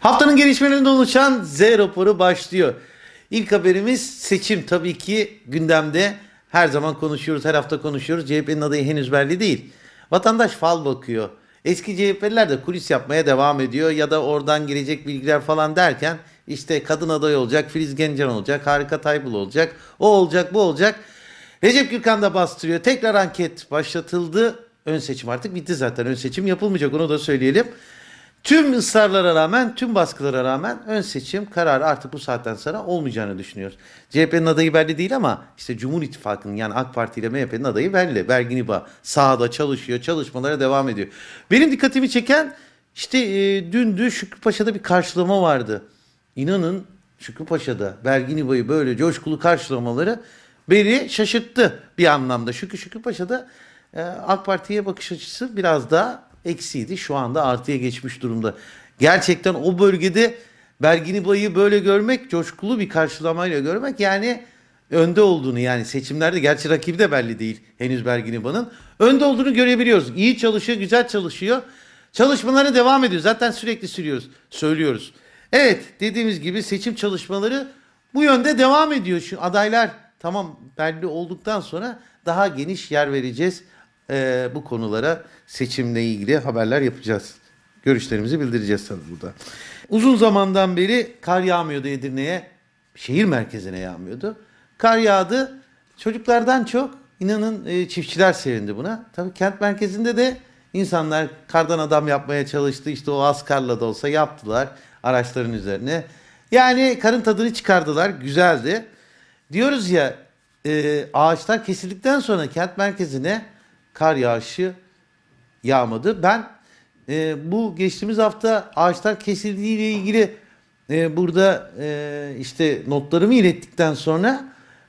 Haftanın gelişmelerinde oluşan Z raporu başlıyor. İlk haberimiz seçim tabii ki gündemde. Her zaman konuşuyoruz, her hafta konuşuyoruz. CHP'nin adayı henüz belli değil. Vatandaş fal bakıyor. Eski CHP'liler de kulis yapmaya devam ediyor ya da oradan gelecek bilgiler falan derken işte kadın aday olacak, Filiz Gencan olacak, Harika Taybul olacak, o olacak, bu olacak. Recep Gürkan da bastırıyor. Tekrar anket başlatıldı. Ön seçim artık bitti zaten. Ön seçim yapılmayacak onu da söyleyelim. Tüm ısrarlara rağmen, tüm baskılara rağmen ön seçim kararı artık bu saatten sonra olmayacağını düşünüyoruz. CHP'nin adayı belli değil ama işte Cumhur İttifakı'nın yani AK Parti ile MHP'nin adayı belli. Bergin İba sahada çalışıyor, çalışmalara devam ediyor. Benim dikkatimi çeken işte e, dündü Şükrü Paşa'da bir karşılama vardı. İnanın Şükrü Paşa'da Bergin İba'yı böyle coşkulu karşılamaları beni şaşırttı bir anlamda. Çünkü Şükrü Paşa'da e, AK Parti'ye bakış açısı biraz daha eksiydi. Şu anda artıya geçmiş durumda. Gerçekten o bölgede Bergin İba'yı böyle görmek, coşkulu bir karşılamayla görmek yani önde olduğunu yani seçimlerde gerçi rakibi de belli değil henüz Bergin İba'nın. Önde olduğunu görebiliyoruz. İyi çalışıyor, güzel çalışıyor. Çalışmaları devam ediyor. Zaten sürekli sürüyoruz, söylüyoruz. Evet dediğimiz gibi seçim çalışmaları bu yönde devam ediyor. Şu adaylar tamam belli olduktan sonra daha geniş yer vereceğiz Ee, bu konulara seçimle ilgili haberler yapacağız. Görüşlerimizi bildireceğiz tabii burada. Uzun zamandan beri kar yağmıyordu Edirne'ye. Şehir merkezine yağmıyordu. Kar yağdı. Çocuklardan çok inanın e, çiftçiler sevindi buna. Tabii kent merkezinde de insanlar kardan adam yapmaya çalıştı. İşte o az karla da olsa yaptılar araçların üzerine. Yani karın tadını çıkardılar. Güzeldi. Diyoruz ya e, ağaçlar kesildikten sonra kent merkezine kar yağışı yağmadı. Ben e, bu geçtiğimiz hafta ağaçlar kesildiği ile ilgili e, burada e, işte notlarımı ilettikten sonra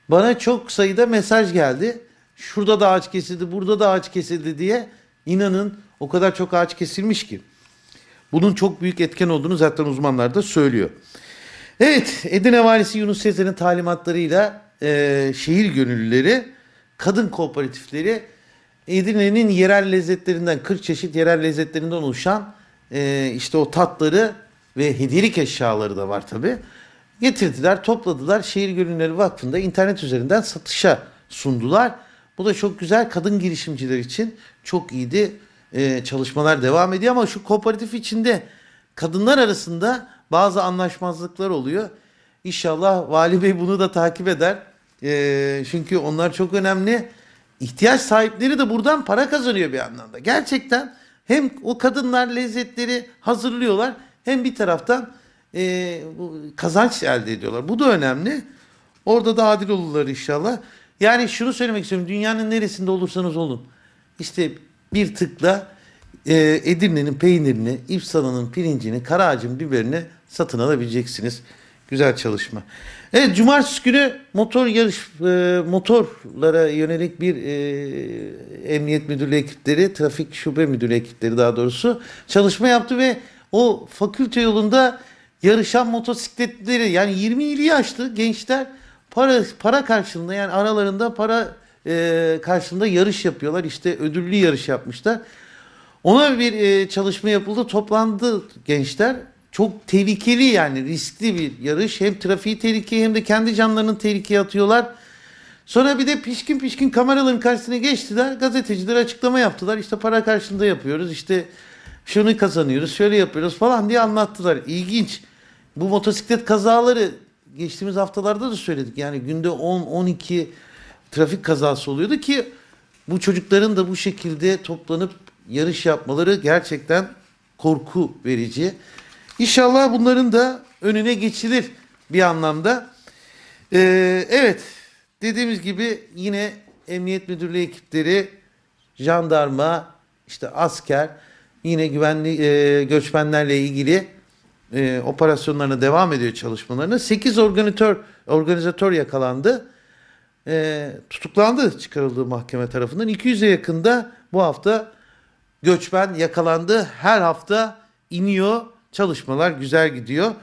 bana çok sayıda mesaj geldi. Şurada da ağaç kesildi, burada da ağaç kesildi diye. İnanın o kadar çok ağaç kesilmiş ki. Bunun çok büyük etken olduğunu zaten uzmanlar da söylüyor. Evet, Edirne Valisi Yunus Sezer'in talimatlarıyla e, şehir gönüllüleri, kadın kooperatifleri Edirne'nin yerel lezzetlerinden, 40 çeşit yerel lezzetlerinden oluşan e, işte o tatları ve hediyelik eşyaları da var tabi. Getirdiler, topladılar. Şehir Gönüllüleri Vakfı'nda internet üzerinden satışa sundular. Bu da çok güzel. Kadın girişimciler için çok iyiydi. E, çalışmalar devam ediyor ama şu kooperatif içinde kadınlar arasında bazı anlaşmazlıklar oluyor. İnşallah Vali Bey bunu da takip eder. E, çünkü onlar çok önemli. İhtiyaç sahipleri de buradan para kazanıyor bir anlamda. Gerçekten hem o kadınlar lezzetleri hazırlıyorlar hem bir taraftan e, kazanç elde ediyorlar. Bu da önemli. Orada da adil olurlar inşallah. Yani şunu söylemek istiyorum. Dünyanın neresinde olursanız olun. İşte bir tıkla e, Edirne'nin peynirini, İpsala'nın pirincini, Karaağaç'ın biberini satın alabileceksiniz. Güzel çalışma. Evet cumartesi günü motor yarış e, motorlara yönelik bir e, emniyet müdürlüğü ekipleri, trafik şube müdürlüğü ekipleri daha doğrusu çalışma yaptı ve o fakülte yolunda yarışan motosikletleri yani 20 ili yaşlı gençler para para karşılığında yani aralarında para e, karşılığında yarış yapıyorlar. İşte ödüllü yarış yapmışlar. Ona bir e, çalışma yapıldı. Toplandı gençler. Çok tehlikeli yani riskli bir yarış. Hem trafiği tehlikeye hem de kendi canlarını tehlikeye atıyorlar. Sonra bir de pişkin pişkin kameraların karşısına geçtiler. Gazeteciler açıklama yaptılar. İşte para karşılığında yapıyoruz. İşte şunu kazanıyoruz, şöyle yapıyoruz falan diye anlattılar. İlginç. Bu motosiklet kazaları geçtiğimiz haftalarda da söyledik. Yani günde 10-12 trafik kazası oluyordu ki bu çocukların da bu şekilde toplanıp yarış yapmaları gerçekten korku verici. İnşallah bunların da önüne geçilir bir anlamda. Ee, evet dediğimiz gibi yine emniyet müdürlüğü ekipleri, jandarma, işte asker yine güvenli e, göçmenlerle ilgili e, operasyonlarına devam ediyor çalışmalarını. 8 organizatör organizatör yakalandı. E, tutuklandı çıkarıldığı mahkeme tarafından. 200'e yakında bu hafta göçmen yakalandı. Her hafta iniyor. Çalışmalar güzel gidiyor.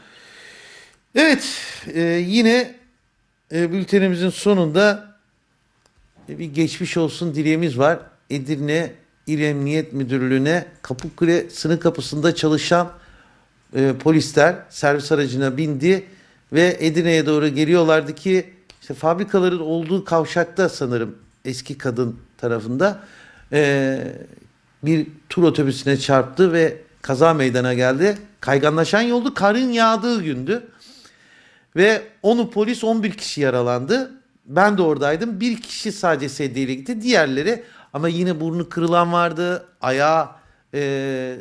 Evet e, yine e, bültenimizin sonunda e, bir geçmiş olsun dileğimiz var. Edirne İl Emniyet Müdürlüğü'ne Kapıkule sınır kapısında çalışan e, polisler servis aracına bindi ve Edirne'ye doğru geliyorlardı ki işte fabrikaların olduğu kavşakta sanırım eski kadın tarafında e, bir tur otobüsüne çarptı ve kaza meydana geldi. Kayganlaşan yoldu karın yağdığı gündü. Ve onu polis 11 kişi yaralandı. Ben de oradaydım. Bir kişi sadece sedyeyle gitti. Diğerleri ama yine burnu kırılan vardı. Ayağı e,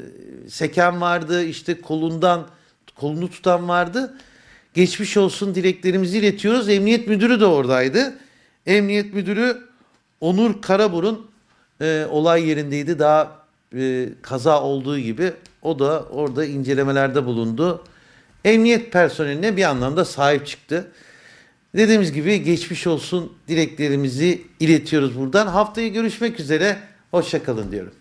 seken vardı. işte kolundan kolunu tutan vardı. Geçmiş olsun dileklerimizi iletiyoruz. Emniyet müdürü de oradaydı. Emniyet müdürü Onur Karaburun e, olay yerindeydi. Daha e, kaza olduğu gibi o da orada incelemelerde bulundu. Emniyet personeline bir anlamda sahip çıktı. Dediğimiz gibi geçmiş olsun dileklerimizi iletiyoruz buradan. Haftaya görüşmek üzere. Hoşçakalın diyorum.